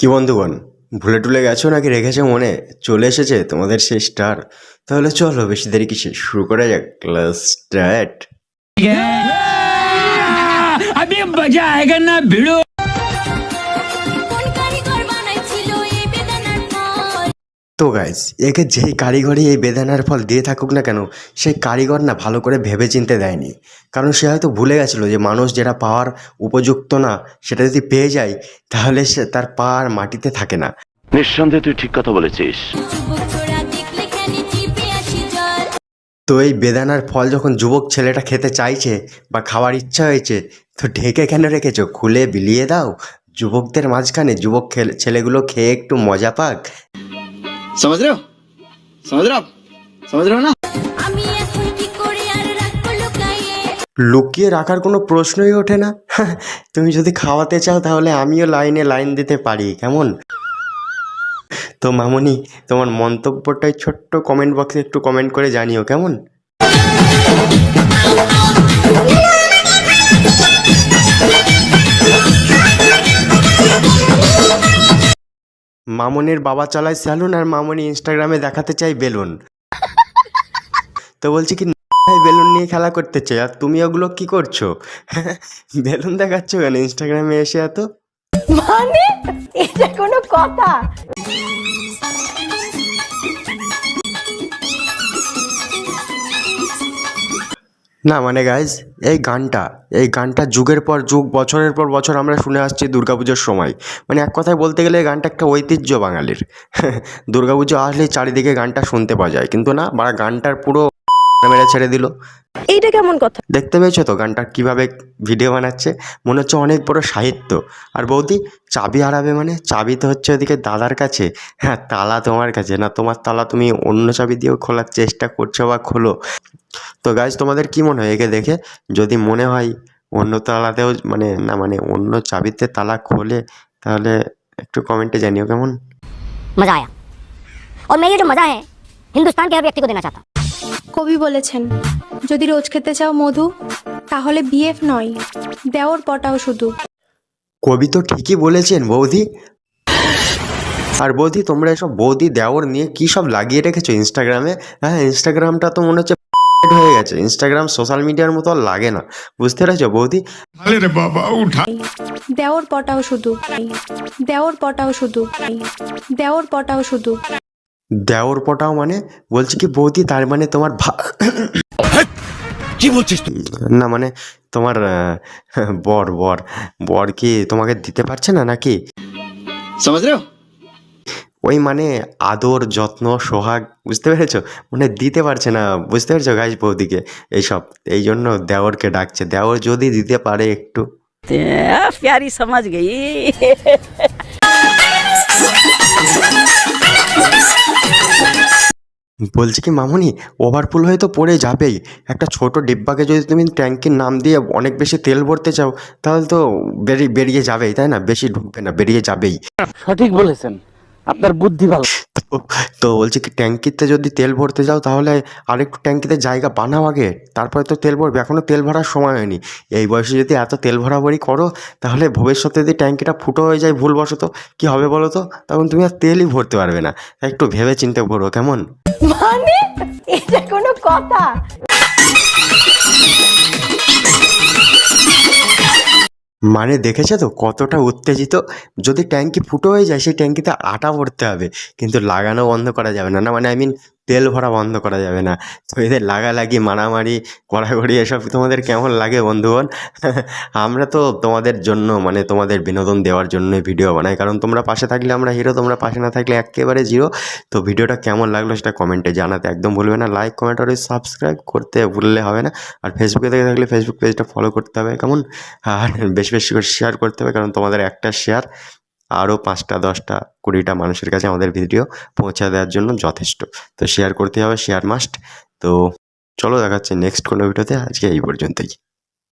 কি বন্ধুগণ, ভুলে টুলে গেছো নাকি রেখেছো মনে? চলে এসেছে তোমাদের সেই স্টার তাহলে চলো বেশি দেরি কিসে শুরু করা যাক। ক্লাস স্টার্ট তো গাইজ একে যেই কারিগরই এই বেদানার ফল দিয়ে থাকুক না কেন সেই কারিগর না ভালো করে ভেবে চিনতে দেয়নি। কারণ সে হয়তো ভুলে গেছিল যে মানুষ যেটা পাওয়ার উপযুক্ত না সেটা যদি পেয়ে যায় তাহলে সে তার পা আর মাটিতে থাকে না। নিঃসন্দেহে তুই ঠিক কথা বলেছিস। তো এই বেদানার ফল যখন যুবক ছেলেটা খেতে চাইছে বা খাওয়ার ইচ্ছা হয়েছে তো ঢেকে কেন রেখেছো? খুলে বিলিয়ে দাও? যুবকদের মাঝখানে যুবক ছেলেগুলো খেয়ে একটু মজা পাক। समझ रहे हो समझ रहे हो आप समझ रहे हो ना আমি এখন কি করে আর রাখবো লুকাইয়ে লুকিয়ে রাখার কোনো প্রশ্নই ওঠে না তুমি যদি খাওয়াতে চাও তাহলে আমিও লাইনে লাইন দিতে পারি কেমন তো মামনি তোমার মন্তব্যটাই ছোট্ট কমেন্ট বক্সে একটু কমেন্ট করে জানিও কেমন মামনির বাবা চালায় স্যালুন আর মামনি ইনস্টাগ্রামে দেখাতে চাই বেলুন। তো বলছি কি বেলুন নিয়ে খেলা করতে চাই, আর তুমি ওগুলো কি করছ? বেলুন দেখাচ্ছ কেন ইনস্টাগ্রামে এসে এত? মানে? এটা কোনো কথা। না মানে গাইজ এই গানটা এই গানটা যুগের পর যুগ, বছরের পর বছর আমরা শুনে আসছি দুর্গাপুজোর সময়। মানে এক কথায় বলতে গেলে এই গানটা একটা ঐতিহ্য বাঙালির। দুর্গাপুজো আসলেই চারিদিকে গানটা শুনতে পাওয়া যায়। কিন্তু না বা গানটার পুরো মেরে ছেড়ে দিল এইটা কেমন কথা দেখতে পেয়েছো তো গানটা কিভাবে ভিডিও বানাচ্ছে মনে হচ্ছে অনেক বড় সাহিত্য আর বৌদি চাবি হারাবে মানে চাবি তো হচ্ছে ওদিকে দাদার কাছে হ্যাঁ তালা তোমার কাছে না তোমার তালা তুমি অন্য চাবি দিয়েও খোলার চেষ্টা করছো বা খোলো তো গাইজ তোমাদের কি মনে হয় একে দেখে যদি মনে হয় অন্য তালাতেও মানে না মানে অন্য চাবিতে তালা খোলে তাহলে একটু কমেন্টে জানিও কেমন मजा आया और मैं ये जो मजा है हिंदुस्तान के हर व्यक्ति को देना चाहता हूँ কবি বলেছেন যদি রোজ খেতে চাও মধু তাহলে বিএফ নয় দেওর পটাও শুধু। কবি তো ঠিকই বলেছেন বৌদি। আর বৌদি তোমরা এসব বৌদি দেওর নিয়ে কি সব লাগিয়ে রেখেছো ইনস্টাগ্রামে? হ্যাঁ ইনস্টাগ্রামটা তো মনে হচ্ছে হয়ে গেছে। ইনস্টাগ্রাম সোশ্যাল মিডিয়ার মতো আর লাগে না। বুঝতে পেরেছ বৌদি? দেওর পটাও শুধু। দেওর পটাও শুধু। দেওর পটাও শুধু। দেওর পটাও মানে বলছি কি বৌদি তার মানে তোমার কি বলছিস না মানে তোমার বর বর বর কি তোমাকে দিতে পারছে না নাকি? ওই মানে আদর যত্ন সোহাগ বুঝতে পেরেছ? মানে দিতে পারছে না বুঝতে পেরেছ গাছ বৌদিকে? এইসব এই জন্য দেওরকে ডাকছে। দেওর যদি দিতে পারে একটু। প্যারি সমাজ গেই। বলছি কি, মামুনি ওভারফুল হয়ে তো পড়ে যাবেই। একটা ছোট ডিব্বাকে যদি তুমি ট্যাঙ্কির নাম দিয়ে অনেক বেশি তেল ভরতে চাও, তাহলে তো বেরিয়ে বেরিয়ে যাবেই, তাই না? বেশি ঢুকবে না, বেরিয়ে যাবেই। সঠিক বলেছেন। আপনার বুদ্ধি ভালো। তো বলছি কি, ট্যাঙ্কিতে যদি তেল ভরতে যাও তাহলে আরেকটু ট্যাঙ্কিতে জায়গা বানাও আগে, তারপরে তো তেল ভরবে এখনও তেল ভরার সময় হয়নি। এই বয়সে যদি এত তেল ভরাভরি করো, তাহলে ভবিষ্যতে যদি ট্যাঙ্কিটা ফুটো হয়ে যায় ভুলবশত, কি হবে বলো তো? তখন তুমি আর তেলই ভরতে পারবে না। একটু ভেবে চিন্তে ভরো, কেমন? মানে? এটা কোনো কথা। মানে দেখেছে তো? কতটা উত্তেজিত। যদি ট্যাঙ্কি ফুটো হয়ে যায়, সেই ট্যাঙ্কিতে আটা ভরতে হবে। কিন্তু লাগানো বন্ধ করা যাবে না। না মানে আই মিন তেল ভরা বন্ধ করা যাবে না। তো এদের লাগালাগি, মারামারি কড়াকড়ি এসব তোমাদের কেমন লাগে বন্ধুগণ? আমরা তো তোমাদের জন্য মানে তোমাদের বিনোদন দেওয়ার জন্যই ভিডিও বানাই। কারণ তোমরা পাশে থাকলে আমরা হিরো তোমরা পাশে না থাকলে একেবারে জিরো তো ভিডিওটা কেমন লাগল সেটা কমেন্টে জানাতে একদম ভুলবে না। লাইক কমেন্ট আর সাবস্ক্রাইব করতে ভুললে হবে না। আর ফেসবুকে থেকে থাকলে ফেসবুক পেজটা ফলো করতে হবে, কেমন? আর বেশি বেশি করে শেয়ার করতে হবে, কারণ তোমাদের একটা শেয়ার আরও পাঁচটা, দশটা, কুড়িটা মানুষের কাছে আমাদের ভিডিও পৌঁছে দেওয়ার জন্য যথেষ্ট। তো শেয়ার করতে হবে শেয়ার মাস্ট তো চলো দেখাচ্ছে নেক্সট কোনো ভিডিওতে, আজকে এই পর্যন্তই।